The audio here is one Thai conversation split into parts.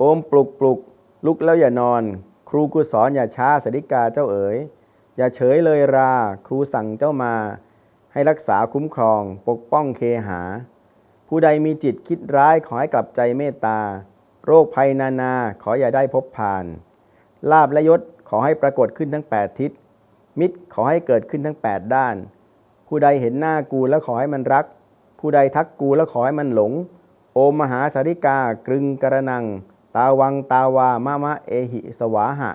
โอมปลุกปลุกลุกแล้วอย่านอน ครูกูสอนอย่าช้าสดิกาเจ้าเอ๋ย อย่าเฉยเลยรา ครูสั่งเจ้ามา ให้รักษาคุ้มครอง ปกป้องเคหา ผู้ใดมีจิตคิดร้ายขอให้กลับใจเมตตา โรคภัยนานาขออย่าได้พบผ่าน ลาบและยศขอให้ปรากฏขึ้นทั้ง 8 ทิศ มิตรขอให้เกิดขึ้นทั้ง 8 ด้าน ผู้ใดเห็นหน้ากูแล้วขอให้มันรัก ผู้ใดทักกูแล้วขอให้มันหลง โอมมหาสาริกากรึงกระนังาวังตาวามะมะเอหิสวาหะ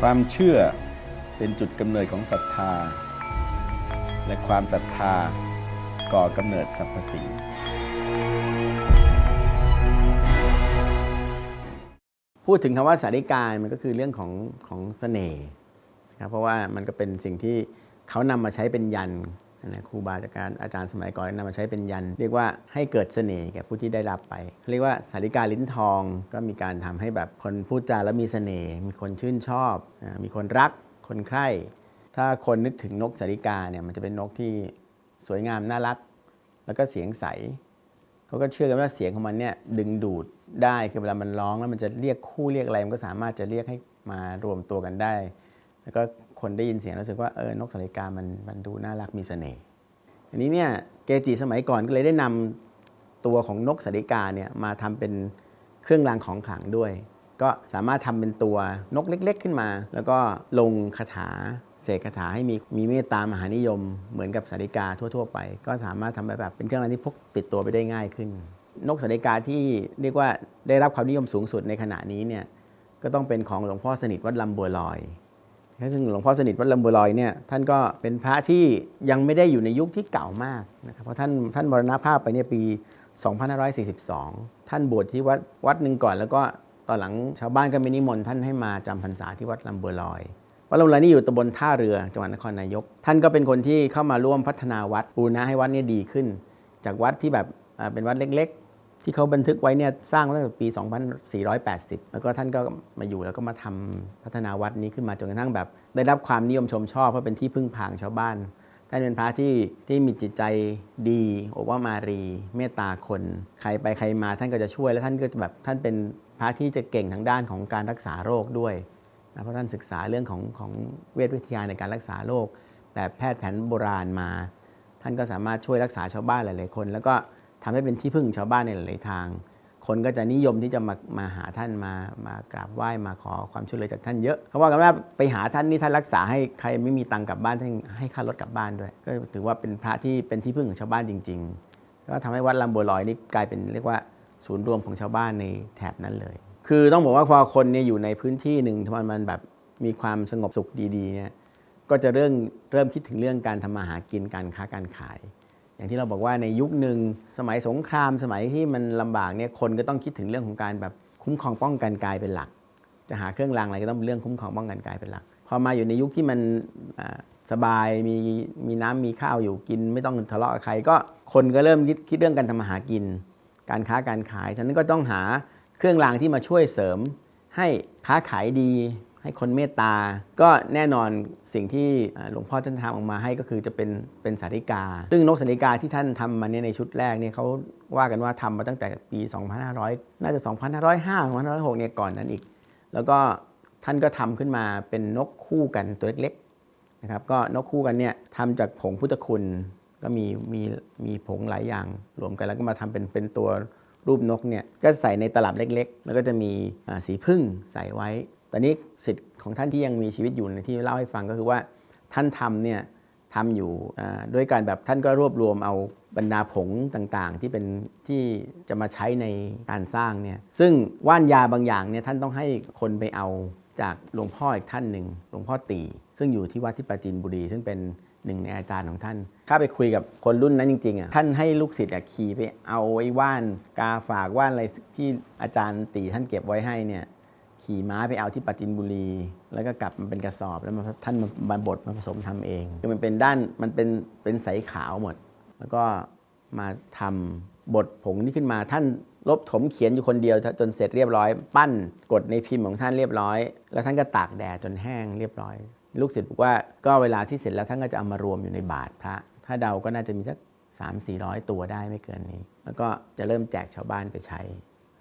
ความเชื่อเป็นจุดกำเนิดของศรัทธา และความศรัทธาก่อกำเนิดสรรพสิ่ง พูดถึงคำว่าสาริการมันก็คือเรื่องของของเสน่ห์ครับเพราะว่ามันก็เป็นสิ่งที่เขานำมาใช้เป็นยันนะครูบาอาจารย์อาจารย์สมัยก่อนนำมาใช้เป็นยัน เรียกว่าให้เกิดเสน่ห์แก่ผู้ที่ได้รับไปเขาเรียกว่าสาริกาลิ้นทองก็มีการทำให้แบบคนพูดจาแล้วมีเสน่ห์มีคนชื่นชอบ มีคนรักคนใคร่ถ้าคนนึกถึงนกสาริกาเนี่ยมันจะเป็นนกที่สวยงามน่ารัก แล้วก็เสียงใส เขาก็เชื่อกันว่าเสียงของมันเนี่ยดึงดูดได้คือเวลามันร้องแล้วมันจะเรียกคู่เรียกอะไรมันก็สามารถจะเรียกให้มารวมตัวกันได้ แล้วก็คนได้ยินเสียงรู้สึกว่าเออนกสาริกามันมันดูน่ารักมีเสน่ห์อันนี้เนี่ยเกจิสมัยก่อนก็เลยได้นำตัวของนกสาริกาเนี่ยมาทำเป็นเครื่องรางของขลังด้วย ก็สามารถทำเป็นตัวนกเล็ก ๆ ขึ้นมา แล้วก็ลงคาถา เสกคาถาให้มีมีเมตตามหานิยม เหมือนกับสาริกาทั่ว ๆ ไป ก็สามารถทำไปแบบเป็นเครื่องรางที่พกติดตัวไปได้ง่ายขึ้น นกสาริกาที่เรียกว่าได้รับความนิยมสูงสุดในขณะนี้เนี่ยก็ต้องเป็นของหลวงพ่อสนิทวัดลำบัวลอยซึ่งหลวงพ่อสนิทวัดลำบัวลอยเนี่ยท่านก็เป็นพระที่ยังไม่ได้อยู่ในยุคที่เก่ามากนะครับเพราะท่านท่านมรณภาพไปเนี่ยปี 2542 ท่านบวชที่วัดวัดหนึ่งก่อน แล้วก็ตอนหลังชาวบ้านก็มีนิมนต์ท่านให้มาจำพรรษาที่วัดลำบัวลอย วัดลำบัวลอยนี่อยู่ตำบลท่าเรือจังหวัดนครนายก ท่านก็เป็นคนที่เข้ามาร่วมพัฒนาวัดบูรณะให้วัดนี่ดีขึ้น จากวัดที่แบบเป็นวัดเล็กๆ ที่เขาบันทึกไว้เนี่ยสร้างตั้งแต่ปี 2480 แล้วก็ท่านก็มาอยู่แล้วก็มาทำพัฒนาวัดนี้ขึ้นมาจนกระทั่งแบบ ได้รับความนิยมชมชอบเพราะเป็นที่พึ่งพางชาวบ้านท่านเป็นพระที่ที่มีจิตใจดีโอว่ามารีเมตตาคน ใครไปใครมาท่านก็จะช่วยและท่านก็จะแบบท่านเป็นพระที่จะเก่งทางด้านของการรักษาโรคด้วย นะเพราะท่านศึกษาเรื่องของของเวชวิทยาในการรักษาโรคแบบแพทย์แผนโบราณมา ท่านก็สามารถช่วยรักษาชาวบ้านหลาย ๆ คน แล้วก็ทำให้เป็นที่พึ่งชาวบ้านในหลาย ๆ ทาง คนก็จะนิยมที่จะมามาหาท่านมามากราบไหว้มาขอความช่วยเหลือจากท่านเยอะเขาว่ากันว่าไปหาท่านนี่ท่านรักษาให้ใครไม่มีตังค์กลับบ้านท่านให้ค่ารถกลับบ้านด้วย ก็ถือว่าเป็นพระที่เป็นที่พึ่งของชาวบ้านจริง ๆ ก็ทำให้วัดลำบัวลอยนี่กลายเป็นเรียกว่าศูนย์รวมของชาวบ้านในแถบนั้นเลย คือต้องบอกว่าพอคนเนี่ยอยู่ในพื้นที่หนึ่งที่มันมันแบบมีความสงบสุขดีๆเนี่ยก็จะเริ่มเริ่มคิดถึงเรื่องการทำมาหากินการค้าการขาย อย่างที่เราบอกว่าในยุคหนึ่งสมัยสงครามสมัยที่มันลำบากเนี่ยคนก็ต้องคิดถึงเรื่องของการแบบคุ้มครองป้องกันกายเป็นหลัก จะหาเครื่องรางอะไรก็ต้องเป็นเรื่องคุ้มครองป้องกันกายเป็นหลักพอมาอยู่ในยุคที่มันสบายมีมีน้ำมีข้าวอยู่กิน ไม่ต้องทะเลาะกับใครก็คนก็เริ่มคิดคิดเรื่องการทำมาหากิน การค้าการขายฉะนั้นก็ต้องหา เครื่องรางที่มาช่วยเสริม ให้ค้าขายดี ให้คนเมตตา ก็แน่นอนสิ่งที่หลวงพ่อท่านทำออกมาให้ก็คือจะเป็นเป็นสาริกา ซึ่งนกสาริกาที่ท่านทำมาเนี่ยในชุดแรกเนี่ยเขาว่ากันว่าทำมาตั้งแต่ปี 2500 น่าจะ 2505 2506เนี่ยก่อนนั้นอีก แล้วก็ท่านก็ทำขึ้นมาเป็นนกคู่กันตัวเล็กๆนะครับก็นกคู่กันเนี่ยทำจากผงพุทธคุณก็มีมีมีผงหลายอย่างรวมกันแล้วก็มาทำเป็นเป็นตัว รูปนกเนี่ยก็ใส่ในตลับเล็กๆ แล้วก็จะมีสีพึ่งใส่ไว้ ตอนนี้สิทธิ์ของท่านที่ยังมีชีวิตอยู่ในที่เล่าให้ฟังก็คือว่าท่านทำเนี่ยทำอยู่ด้วยการแบบท่านก็รวบรวมเอาบรรดาผงต่างๆ ที่เป็นที่จะมาใช้ในการสร้างเนี่ยซึ่งว่านยาบางอย่างเนี่ยท่านต้องให้คนไปเอาจากหลวงพ่ออีกท่านหนึ่งหลวงพ่อตี ซึ่งอยู่ที่วัดที่ปราจีนบุรี ซึ่งเป็น หนึ่งในอาจารย์ของท่านข้าไปคุยกับคนรุ่นนั้นจริงๆอะท่านให้ลูกศิษย์อะขี่ไปเอาไอ้ว่านกาฝากว่านอะไรที่อาจารย์ตีท่านเก็บไว้ให้เนี่ยขี่ม้าไปเอาที่ปราจินบุรี แล้วก็กลับมาเป็นกระสอบแล้วมาท่านมาบดมาผสมทำเองคือมันเป็นด้านมันเป็นเป็นใสขาวหมด แล้วก็มาทำบทผงนี้ขึ้นมาท่านลบถมเขียนอยู่คนเดียวจนเสร็จเรียบร้อย ปั้นกดในพิมพ์ของท่านเรียบร้อย แล้วท่านก็ตากแดดจนแห้งเรียบร้อย ลูกศิษย์บอกว่าก็เวลาที่เสร็จแล้วท่านก็จะเอามารวมอยู่ในบาทพระ ถ้าเดาก็น่าจะมีสักสามสี่ร้อยตัวได้ไม่เกินนี้ แล้วก็จะเริ่มแจกชาวบ้านไปใช้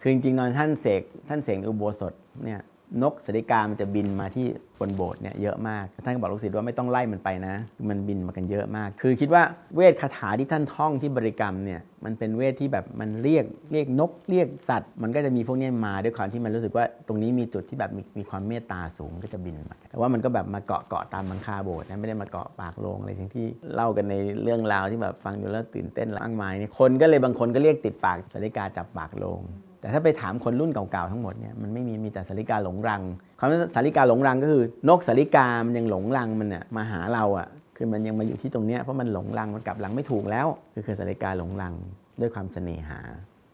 คือจริงๆตอนท่านเสกท่านเสกอุโบสถเนี่ย นกสริกามันจะบินมาที่บนโบสถ์เนี่ยเยอะมาก ท่านก็บอกลูกศิษย์ว่าไม่ต้องไล่มันไปนะ มันบินมากันเยอะมาก คือคิดว่าเวทคาถาที่ท่านท่องที่บริกรรมเนี่ยมันเป็นเวทที่แบบมันเรียกเรียกนกเรียกสัตว์ มันก็จะมีพวกนี้มาด้วยความที่มันรู้สึกว่าตรงนี้มีจุดที่แบบมีมีความเมตตาสูงก็จะบินมา แต่ว่ามันก็แบบมาเกาะเกาะตามหลังคาโบสถ์นะไม่ได้มาเกาะปากโลงอะไรทั้งที่เล่ากันในเรื่องราวที่แบบฟังดูแล้วตื่นเต้นมากมายเนี่ยคนก็เลยบางคนก็เรียกติดปากสริกาจับปากโลง แต่ถ้าไปถามคนรุ่นเก่าๆทั้งหมดเนี่ยมันไม่มีมีแต่สาริกาหลงรังคำว่าสาริกาหลงรังก็คือนกสาริกามันยังหลงรังมันเนี่ยมาหาเราอะคือมันยังมาอยู่ที่ตรงเนี้ยเพราะมันหลงรังมันกลับรังไม่ถูกแล้วคือคือสาริกาหลงรังด้วยความเสน่หา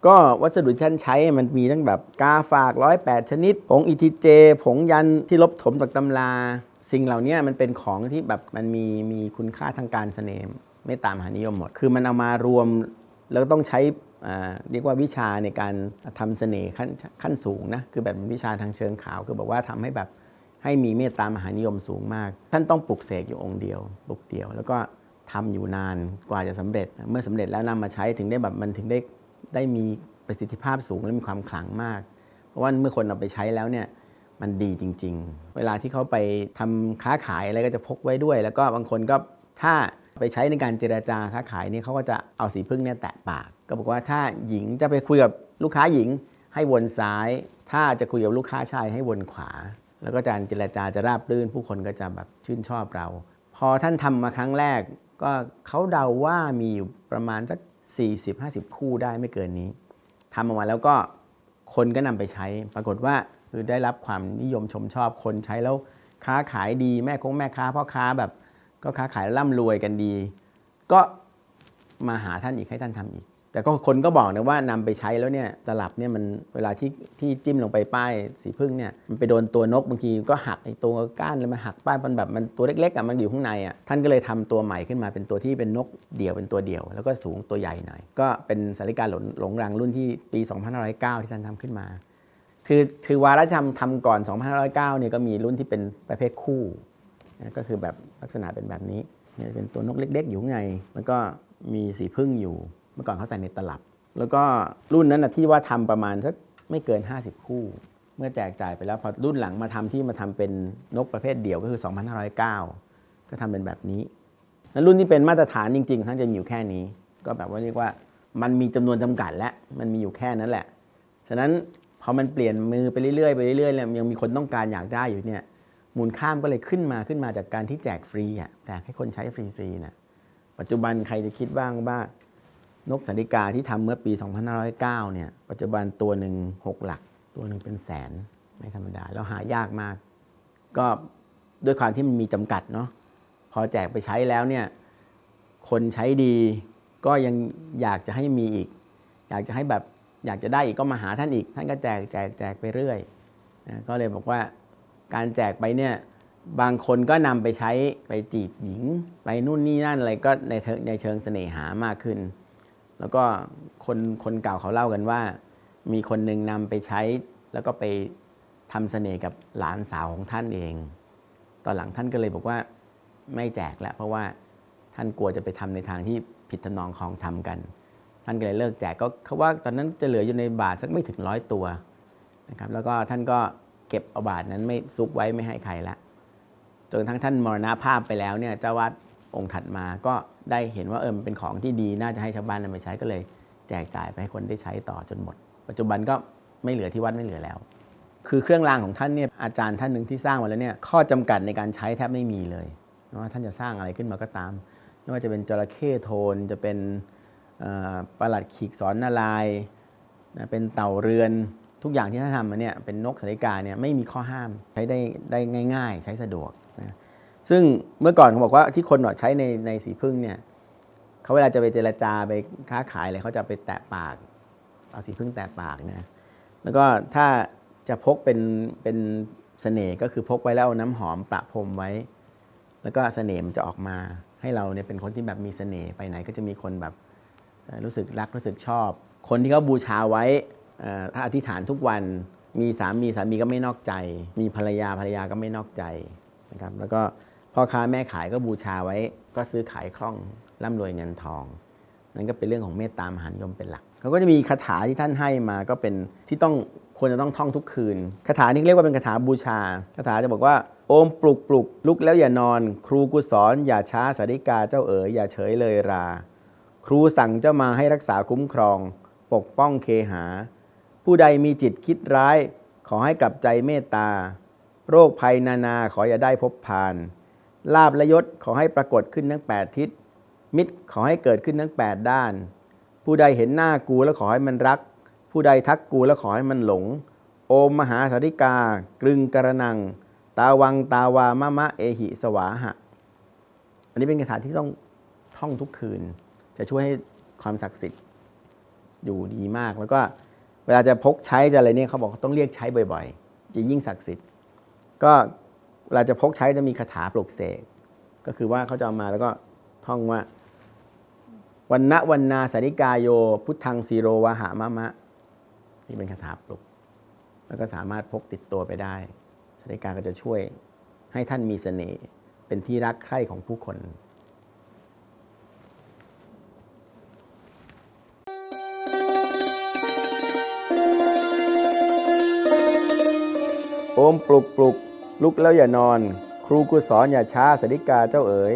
ก็วัสดุที่ท่านใช้มันมีทั้งแบบกาฝากร้อยแปดชนิด ผงอีทีเจ ผงยันที่ลบถมจากตำรา สิ่งเหล่านี้มันเป็นของที่แบบมันมีมีคุณค่าทางการเสน่ห์ไม่ตามหานิยมหมด คือมันเอามารวมแล้วต้องใช้ เรียกว่าวิชาในการทำเสน่ห์ขั้นขั้นสูงนะคือแบบวิชาทางเชิงข่าว คือบอกว่าทำให้แบบให้มีเมตตามหานิยมสูงมาก ท่านต้องปลุกเสกอยู่องค์เดียวปลุกเดียว แล้วก็ทำอยู่นานกว่าจะสำเร็จ เมื่อสำเร็จแล้วนำมาใช้ถึงได้แบบมันถึงได้ได้มีประสิทธิภาพสูงและมีความขลังมาก เพราะว่าเมื่อคนเอาไปใช้แล้วเนี่ยมันดีจริง ๆ เวลาที่เขาไปทำค้าขายอะไรก็จะพกไว้ด้วย แล้วก็บางคนก็ถ้า ไปใช้ในการเจราจาค้าขายนี่เขาก็จะเอาสีพึ่งเนี่ยแตะปาก ก็บอกว่าถ้าหญิงจะไปคุยกับลูกค้าหญิงให้วนซ้าย ถ้าจะคุยกับลูกค้าชายให้วนขวา แล้วก็การเจรจาจะราบรื่น ผู้คนก็จะแบบชื่นชอบเรา พอท่านทำมาครั้งแรก ก็เขาเดาว่ามีอยู่ประมาณสัก40-50 คู่ได้ไม่เกินนี้ทำออกมาแล้วก็คนก็นำไปใช้ ปรากฏว่าคือได้รับความนิยมชมชอบคนใช้แล้วค้าขายดีแม่คงแม่ค้าพ่อค้าแบบ ก็ค้าขายร่ำรวยกันดี ก็มาหาท่านอีกให้ท่านทำอีก แต่ก็คนก็บอกนะว่านำไปใช้แล้วเนี่ยตลับเนี่ยมันเวลาที่ที่จิ้มลงไปป้ายสีพึ่งเนี่ยมันไปโดนตัวนกบางทีก็หักไอ้ตัวก้านแล้วมันหักป้ายมันแบบมันตัวเล็กๆอะมันอยู่ข้างในอะท่านก็เลยทำตัวใหม่ขึ้นมาเป็นตัวที่เป็นนกเดี่ยวเป็นตัวเดี่ยว แล้วก็สูงตัวใหญ่หน่อยก็เป็นสาริกาหลงหลงรังรุ่นที่ปี 2509 ที่ท่านทำขึ้นมา คือคือวาระทำทำก่อน 2509เนี่ยก็มีรุ่นที่เป็นประเภทคู่ ก็คือแบบลักษณะเป็นแบบนี้เนี่ยเป็นตัวนกเล็ก ๆ อยู่ข้างในแล้วก็มีสีพึ่งอยู่ เมื่อก่อนเขาใส่ในตลับ แล้วก็รุ่นนั้นนะที่ว่าทำประมาณสักไม่เกิน 50 คู่ เมื่อแจกจ่ายไปแล้วพอรุ่นหลังมาทำที่มาทำเป็นนกประเภทเดี่ยวก็คือ 2509 ก็ทำเป็นแบบนี้แล้วรุ่นที่เป็นมาตรฐานจริงๆท่านจะมีอยู่แค่นี้ ก็แบบว่าเรียกว่ามันมีจำนวนจำกัดและมันมีอยู่แค่นั้นแหละ ฉะนั้นพอมันเปลี่ยนมือไปเรื่อยๆไปเรื่อยๆเนี่ยยังมีคนต้องการอยากได้อยู่เนี่ย มูลค่ามก็เลยขึ้นมาขึ้นมาจากการที่แจกฟรีอะแจกให้คนใช้ฟรีๆนะปัจจุบันใครจะคิดบ้างว่านกสันติกาที่ทำเมื่อปี 2509 เนี่ย ปัจจุบันตัวหนึ่งหกหลัก ตัวหนึ่งเป็นแสนไม่ธรรมดา แล้วหายากมาก ก็ด้วยความที่มันมีจำกัดเนาะพอแจกไปใช้แล้วเนี่ย คนใช้ดีก็ยังอยากจะให้มีอีก อยากจะให้แบบอยากจะได้อีกก็มาหาท่านอีก ท่านก็แจกแจกแจกไปเรื่อยนะก็เลยบอกว่า การแจกไปเนี่ยบางคนก็นำไปใช้ไปจีบหญิง ไปนู่นนี่นั่นอะไรก็ในเชิงในเชิงเสน่หามากขึ้น แล้วก็คนคนเก่าเขาเล่ากันว่า มีคนหนึ่งนำไปใช้แล้วก็ไปทำเสน่ห์กับหลานสาวของท่านเอง ตอนหลังท่านก็เลยบอกว่าไม่แจกแล้วเพราะว่าท่านกลัวจะไปทำในทางที่ผิดทำนองของทำกัน ท่านก็เลยเลิกแจกก็เขาว่าตอนนั้นจะเหลืออยู่ในบาทสักไม่ถึงร้อยตัวนะครับแล้วก็ท่านก็ เก็บเอาบาทนั้นไม่ซุกไว้ไม่ให้ใครละจนทั้งท่านมรณภาพไปแล้วเนี่ยเจ้าวัดองค์ถัดมาก็ได้เห็นว่าเออมันเป็นของที่ดีน่าจะให้ชาวบ้านนำไปใช้ก็เลย แจกจ่ายไปให้คนได้ใช้ต่อจนหมด ปัจจุบันก็ไม่เหลือที่วัดไม่เหลือแล้ว คือเครื่องรางของท่านเนี่ยอาจารย์ท่านหนึ่งที่สร้างมาแล้วเนี่ยข้อจำกัดในการใช้แทบไม่มีเลยไม่ว่าท่านจะสร้างอะไรขึ้นมาก็ตามไม่ว่าจะเป็นจระเข้โทนจะเป็นประหลัดขีกสอนนารายเป็นเต่าเรือน ทุกอย่างที่ท่านทำมาเนี่ยเป็นนกสาริกาเนี่ยไม่มีข้อห้ามใช้ได้ได้ง่าย ๆ ใช้สะดวกนะซึ่งเมื่อก่อนเขาบอกว่าที่คนใช้ในในสีพึ่งเนี่ยเขาเวลาจะไปเจรจาไปค้าขายอะไรเขาจะไปแตะปาก เอาสีพึ่งแตะปากนะแล้วก็ถ้าจะพกเป็นเป็นเสน่ห์ก็คือพกไว้แล้วเอาน้ำหอมประพรมไว้ แล้วก็เสน่ห์มันจะออกมาให้เราเนี่ยเป็นคนที่แบบมีเสน่ห์ไปไหนก็จะมีคนแบบรู้สึกรักรู้สึกชอบ คนที่เขาบูชาไว้ ถ้าอธิษฐานทุกวันมีสามีสามีก็ไม่นอกใจ มีภรรยาภรรยาก็ไม่นอกใจนะครับแล้วก็พ่อค้าแม่ขายก็บูชาไว้ ก็ซื้อขายคล่องร่ำรวยเงินทอง นั่นก็เป็นเรื่องของเมตตามหานิยมเป็นหลักเขาก็จะมีคาถาที่ท่านให้มาก็เป็นที่ต้องควรจะต้องท่องทุกคืนคาถานี้เรียกว่าเป็นคาถาบูชาคาถาจะบอกว่าโอมปลุกปลุกลุกแล้วอย่านอน ครูกุศลอย่าช้าสาริกาเจ้าเอ๋ยอย่าเฉยเลยรา ครูสั่งเจ้ามาให้รักษาคุ้มครอง ปกป้องเคหา ผู้ใดมีจิตคิดร้าย ขอให้กลับใจเมตตา โรคภัยนานาขออย่าได้พบพาน ลาบและยศขอให้ปรากฏขึ้นทั้งแปดทิศ มิตรขอให้เกิดขึ้นทั้ง 8 ด้าน ผู้ใดเห็นหน้ากูแล้วขอให้มันรัก ผู้ใดทักกูแล้วขอให้มันหลง โอมมหาสาริกา กรึงกระนัง ตาวังตาวามะมะเอหิสวาหะ อันนี้เป็นคาถาที่ต้องท่องทุกคืน จะช่วยให้ความศักดิ์สิทธิ์อยู่ดีมากแล้วก็ เวลาจะพกใช้จะอะไรเนี่ยเขาบอกต้องเรียกใช้บ่อยๆ จะยิ่งศักดิ์สิทธิ์ ก็เวลาจะพกใช้จะมีคาถาปลุกเสกก็คือว่าเขาจะเอามาแล้วก็ท่องว่าวันณวันนาสาริกาโย พุทธังสีโรวาหามะมะนี่เป็นคาถาปลุก แล้วก็สามารถพกติดตัวไปได้สาริกาก็จะช่วยให้ท่านมีเสน่ห์เป็นที่รักใคร่ของผู้คน โอมปลุกปลุกลุกแล้วอย่านอน ครูกุศลอย่าช้าสาริกาเจ้าเอ๋ย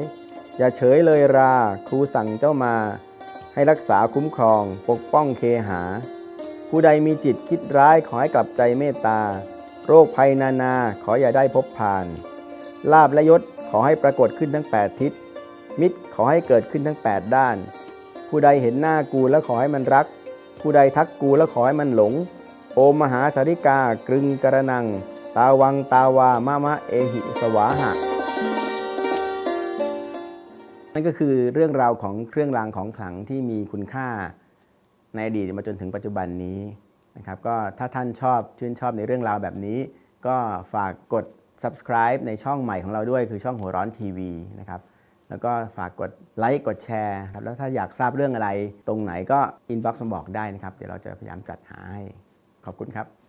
อย่าเฉยเลยรา ครูสั่งเจ้ามา ให้รักษาคุ้มครอง ปกป้องเคหา ผู้ใดมีจิตคิดร้ายขอให้กลับใจเมตตา โรคภัยนานาขออย่าได้พบผ่าน ลาบและยศขอให้ปรากฏขึ้นทั้ง 8 ทิศ มิตรขอให้เกิดขึ้นทั้ง 8 ด้าน ผู้ใดเห็นหน้ากูแล้วขอให้มันรัก ผู้ใดทักกูแล้วขอให้มันหลง โอมมหาสาริกากรึงกระนัง ตาวังตาวามะมะเอหิสวาหะ นั่นก็คือเรื่องราวของเครื่องรางของขลังที่มีคุณค่าในอดีตมาจนถึงปัจจุบันนี้นะครับก็ถ้าท่านชอบชื่นชอบในเรื่องราวแบบนี้ ก็ฝากกด subscribe ในช่องใหม่ของเราด้วยคือช่องหัวร้อนทีวีนะครับแล้วก็ฝากกดไลค์กดแชร์ครับแล้วถ้าอยากทราบเรื่องอะไรตรงไหนก็ inbox มาบอกได้นะครับ เดี๋ยวเราจะพยายามจัดหาให้ ขอบคุณครับ